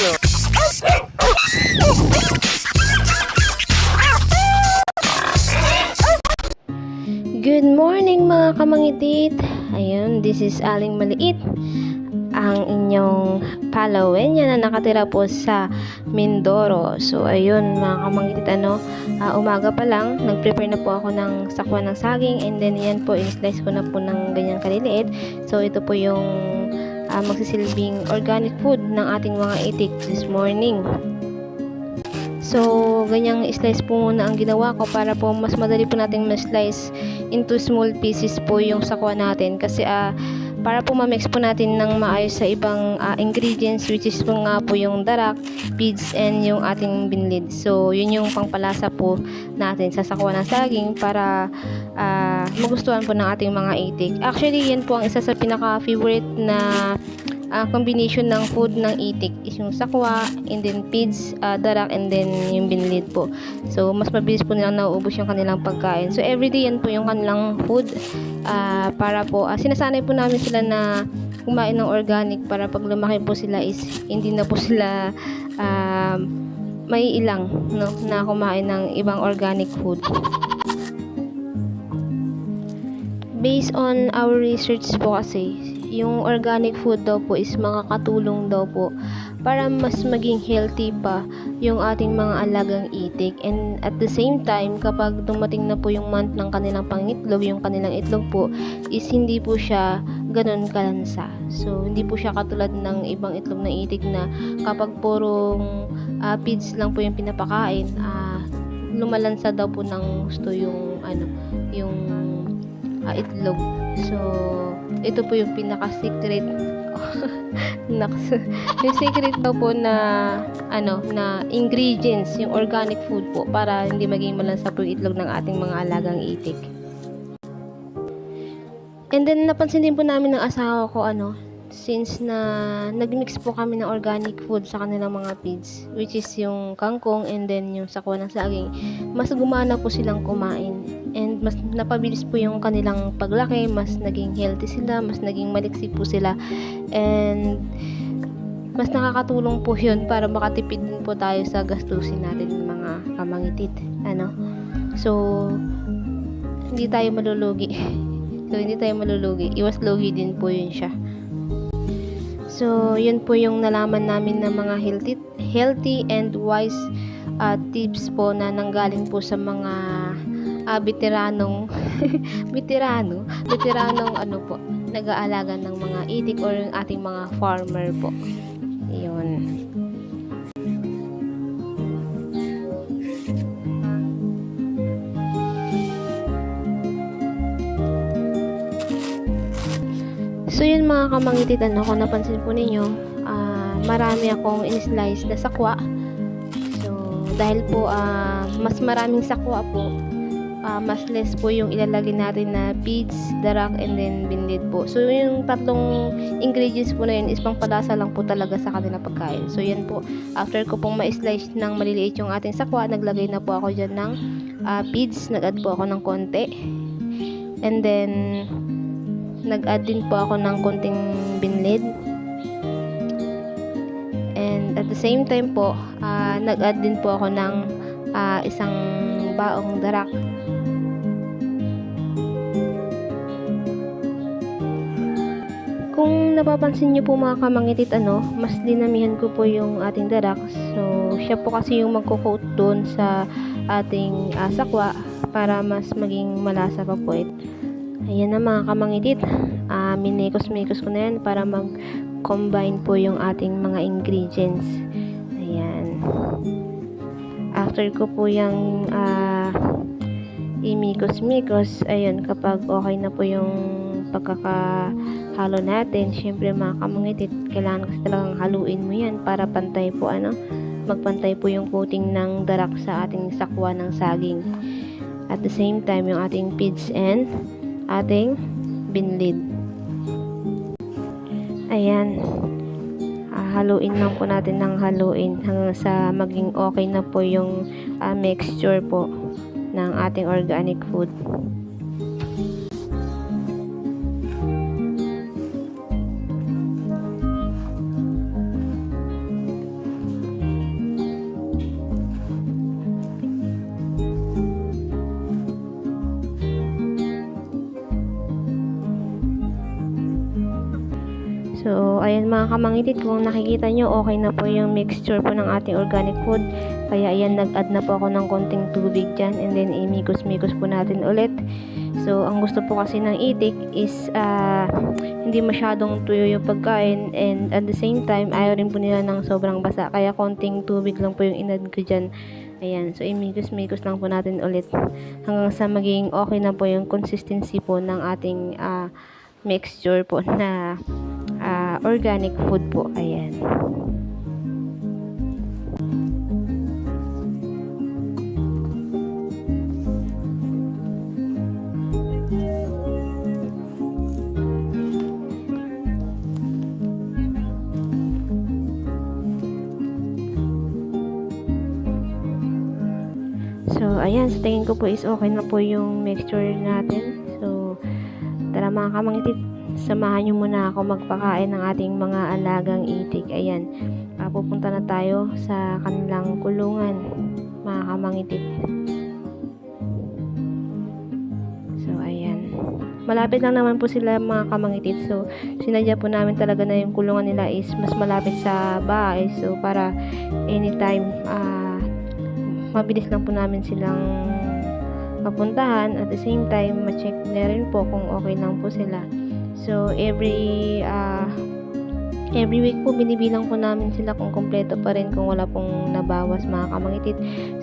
Good morning mga kamangitit! Ayun, this is Aling Maliit ang inyong Palawenya na nakatira po sa Mindoro. So, ayun mga kamangitit, ano, ah, umaga pa lang, nag-prepare na po ako ng sakwa ng saging and then yan po, in-slice ko na po ng ganyang kaliliit. So, ito po yung ah, magsisilbing organic food ng ating mga itik this morning. So, ganyang slice po muna ang ginawa ko para po mas madali po nating ma-slice into small pieces po yung sakwa natin kasi ah para po ma-mix po natin ng maayos sa ibang ah, ingredients which is po nga po yung darak, peas, and yung ating binlid. So, yun yung pangpalasa po natin sa sakwa ng saging para ah, magustuhan po ng ating mga itik. Actually, yan po ang isa sa pinaka-favorite na ah, combination ng food ng itik is yung sakwa, and then peas, ah, darak, and then yung binlid po. So, mas mabilis po nilang nauubos yung kanilang pagkain. So, everyday yan po yung kanilang food ah, para po, ah, sinasanay po namin sila na kumain ng organic para pag lumaki po sila is hindi na po sila ah, may ilang no, na kumain ng ibang organic food. Based on our research po kasi, yung organic food daw po is makakatulong daw po para mas maging healthy pa yung ating mga alagang itik. And at the same time, kapag dumating na po yung month ng kanilang pangitlog, yung kanilang itlog po, is hindi po siya ganun kalansa. So, hindi po siya katulad ng ibang itlog na itik na kapag purong ah, feeds lang po yung pinapakain, ah, lumalansa daw po ng gusto yung ano, yung ah, itlog. So, ito po yung pinaka-secret yung secret daw po na ano na ingredients yung organic food po para hindi maging malansa po yung itlog ng ating mga alagang itik. And then napansin din po namin ng asawa ko ano since na nagmix po kami ng organic food sa kanilang mga feeds which is yung kangkong and then yung sakwa ng saging mas gumana po silang kumain mas napabilis po yung kanilang paglaki mas naging healthy sila mas naging maliksi po sila. And mas nakakatulong po yun para makatipid din po tayo sa gastusin natin ng mga kamangitit ano? So hindi tayo malulugi. So hindi tayo malulugi. Iwas lugi din po yun siya. So, yun po yung nalaman namin ng mga healthy, healthy and wise uh, tips po na nanggaling po sa mga uh, veteranong veterano, veteranong ano po, nag-aalaga ng mga itik or yung ating mga farmer po. Yun. So yun mga kamangitit, ano, napansin po ninyo, ah, marami akong in-slice na sakwa. So, dahil po ah, mas maraming sakwa po, ah, mas less po yung ilalagay natin na beads, darak, and then binlid po. So, yung tatlong ingredients po na yun is pangpalasa lang po talaga sa kanilang pagkain. So, yan po. After ko pong ma-slice ng maliliit yung ating sakwa, naglagay na po ako dyan ng ah, beads. Nag-add po ako ng konti. And then, nag-add din po ako ng konting binlid. And at the same time po, ah, nag-add din po ako ng ah, isang baong darak. Kung napapansin niyo po mga kamangitit ano, mas dinamihan ko po yung ating darak. So, siya po kasi yung magko-coat doon sa ating ah, sakwa para mas maging malasa pa po ito. Ayan na mga kamangitit. Uh, minikos-mikos ko na yan para mag-combine po yung ating mga ingredients. Ayan. After ko po yung uh, imikos-mikos, ayun, kapag okay na po yung pagkakahalo natin, syempre mga kamangitit, kailangan kasi talagang haluin mo yan para pantay po, ano, magpantay po yung coating ng darak sa ating sakwa ng saging. At the same time, yung ating feeds and ating binlid. Ayan. Haluin lang po natin ng haluin hanggang sa maging okay na po yung ah, mixture po ng ating organic food. Ayan mga kamangitit, kung nakikita nyo, okay na po yung mixture po ng ating organic food. Kaya ayan, nag-add na po ako ng konting tubig dyan and then imikos-mikos po natin ulit. So, ang gusto po kasi ng itik is ah, hindi masyadong tuyo yung pagkain and at the same time, ayaw rin po nila ng sobrang basa. Kaya konting tubig lang po yung inad ko dyan. Ayan, so imikos-mikos lang po natin ulit hanggang sa maging okay na po yung consistency po ng ating ah, mixture po na ah, organic food po. Ayan. So, ayan, sa tingin ko po is okay na po yung mixture natin. So, tara mga kamangitit, samahan nyo muna ako magpakain ng ating mga alagang itik. Ayan, ah, pupunta na tayo sa kanilang kulungan, mga kamangitit. So, ayan. Malapit lang naman po sila mga kamangitit. So, sinadya po namin talaga na yung kulungan nila is mas malapit sa bahay. So, para anytime, ah, mabilis lang po namin silang mapuntahan at the same time ma-check na rin po kung okay lang po sila. So every ah, every week po binibilang po namin sila kung kompleto pa rin kung wala pong nabawas mga kamangitit.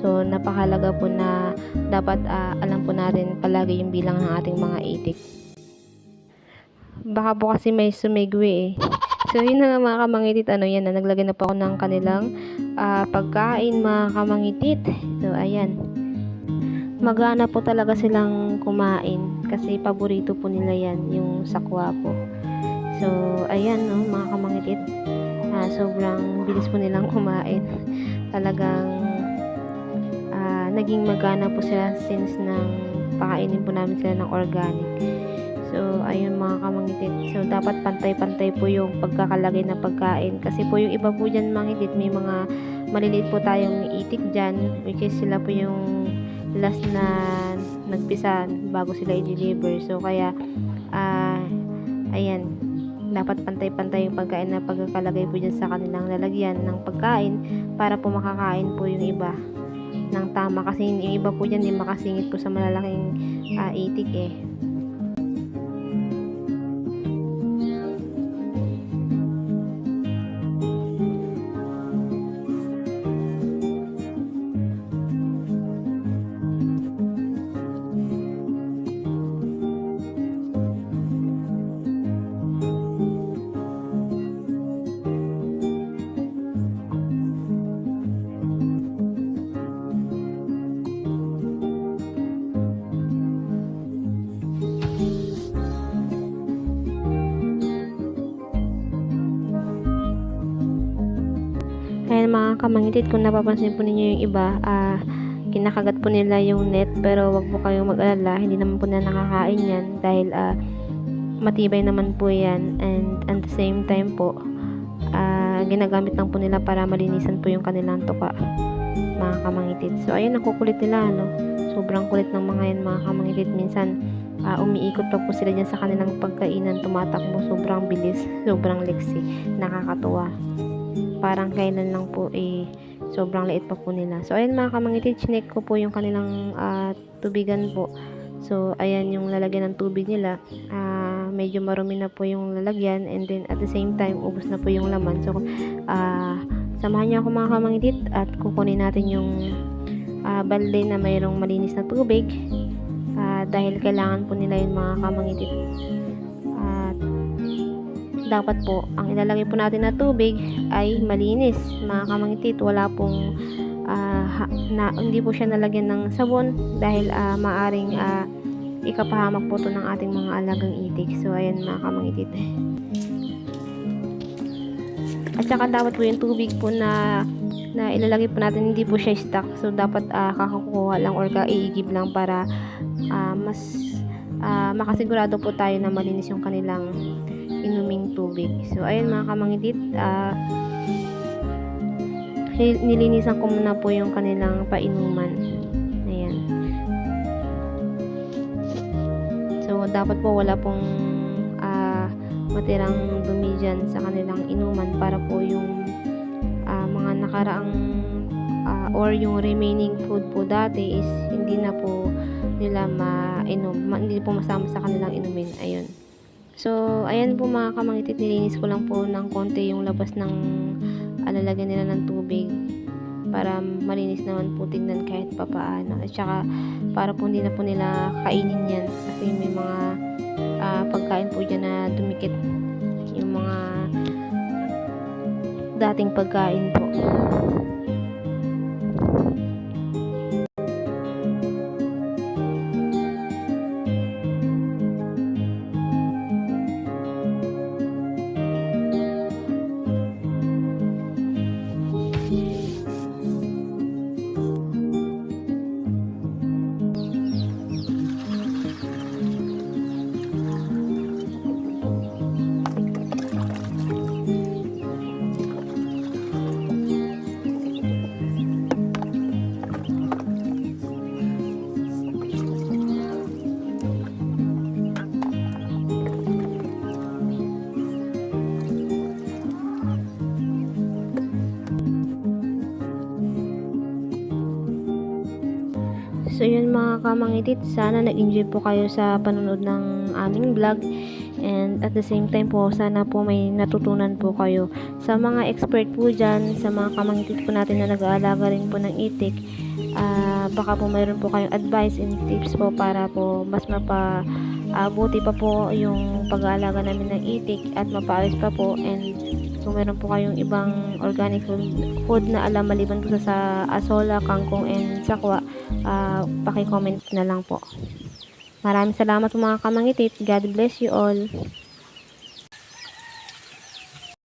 So napakalaga po na dapat ah, alam po natin palagi yung bilang ng ating mga itik. Baka po kasi may sumigwi eh. So, yun na mga kamangitit, ano yan, na naglagay na po ako ng kanilang ah, pagkain mga kamangitit. So, ayan. Magana po talaga silang kumain kasi paborito po nila yan, yung sakwa po. So, ayan no, mga kamangitit. Ah, sobrang bilis po nilang kumain. Talagang ah, naging magana po sila since nang pakainin po namin sila ng organic. So, ayun mga kamangitit. So, dapat pantay-pantay po yung pagkakalagay ng pagkain. Kasi po yung iba po dyan mangitit, may mga maliliit po tayong itik dyan, which is sila po yung last na nagpisa bago sila i-deliver. So, kaya, ah, ayan, dapat pantay-pantay yung pagkain na pagkakalagay po dyan sa kanilang lalagyan ng pagkain para po makakain po yung iba ng tama. Kasi yung iba po dyan, di makasingit po sa malalaking ah, itik eh. Mga kamangitit, kung napapansin po ninyo yung iba, ah, kinakagat po nila yung net pero wag po kayong mag-alala, hindi naman po na nakakain yan dahil ah, matibay naman po yan and at the same time po, ah, ginagamit lang po nila para malinisan po yung kanilang tuka mga kamangitit. So ayun, nakukulit nila ano. Sobrang kulit ng mga yan mga kamangitit. Minsan, ah, umiikot pa po sila dyan sa kanilang pagkainan, tumatakbo, sobrang bilis, sobrang leksi, nakakatuwa parang kailan lang po eh sobrang liit pa po nila. So ayun mga kamangitit, chinek ko po yung kanilang ah, tubigan po. So ayan yung lalagyan ng tubig nila. Ah, medyo marumi na po yung lalagyan and then at the same time ubos na po yung laman. So ah, samahan niyo ako mga kamangitit at kukunin natin yung ah, balde na mayroong malinis na tubig. Ah, dahil kailangan po nila yung mga kamangitit. At dapat po ang ilalagay po natin na tubig ay malinis mga kamangitit wala pong ah, ha- na, hindi po siya nalagyan ng sabon dahil ah, maaring ah, ikapahamak po to ng ating mga alagang itik. So ayan mga kamangitit at saka dapat po yung tubig po na na ilalagay po natin hindi po siya stock so dapat ah, kakakuha lang or kaiigib lang para ah, mas ah, makasigurado po tayo na malinis yung kanilang inuming tubig. So, ayun mga kamangitit, ah, nil- nilinisan ko muna po yung kanilang painuman. Ayan. So, dapat po wala pong ah, matirang dumi dyan sa kanilang inuman para po yung ah, mga nakaraang ah, or yung remaining food po dati is hindi na po nila mainom, ma- hindi po masama sa kanilang inumin. Ayun. So, ayan po mga kamangitit, nilinis ko lang po ng konti yung labas ng alalagyan nila ng tubig para malinis naman po tingnan kahit papaano. At saka, para po hindi na po nila kainin yan kasi may mga ah, pagkain po dyan na dumikit yung mga dating pagkain po. So yun mga kamangitit, sana nag-enjoy po kayo sa panonood ng aming vlog. And at the same time po sana po may natutunan po kayo. Sa mga expert po dyan, sa mga kamangitit po natin na nag-aalaga rin po ng itik ah, baka po mayroon po kayong advice and tips po para po mas mapa ah, pa po yung pag-aalaga namin ng itik at mapaayos pa po. And kung meron po kayong ibang organic food, food na alam maliban po sa, asola, kangkong and sakwa ah paki-comment na lang po. Maraming salamat po mga kamangitit. God bless you all.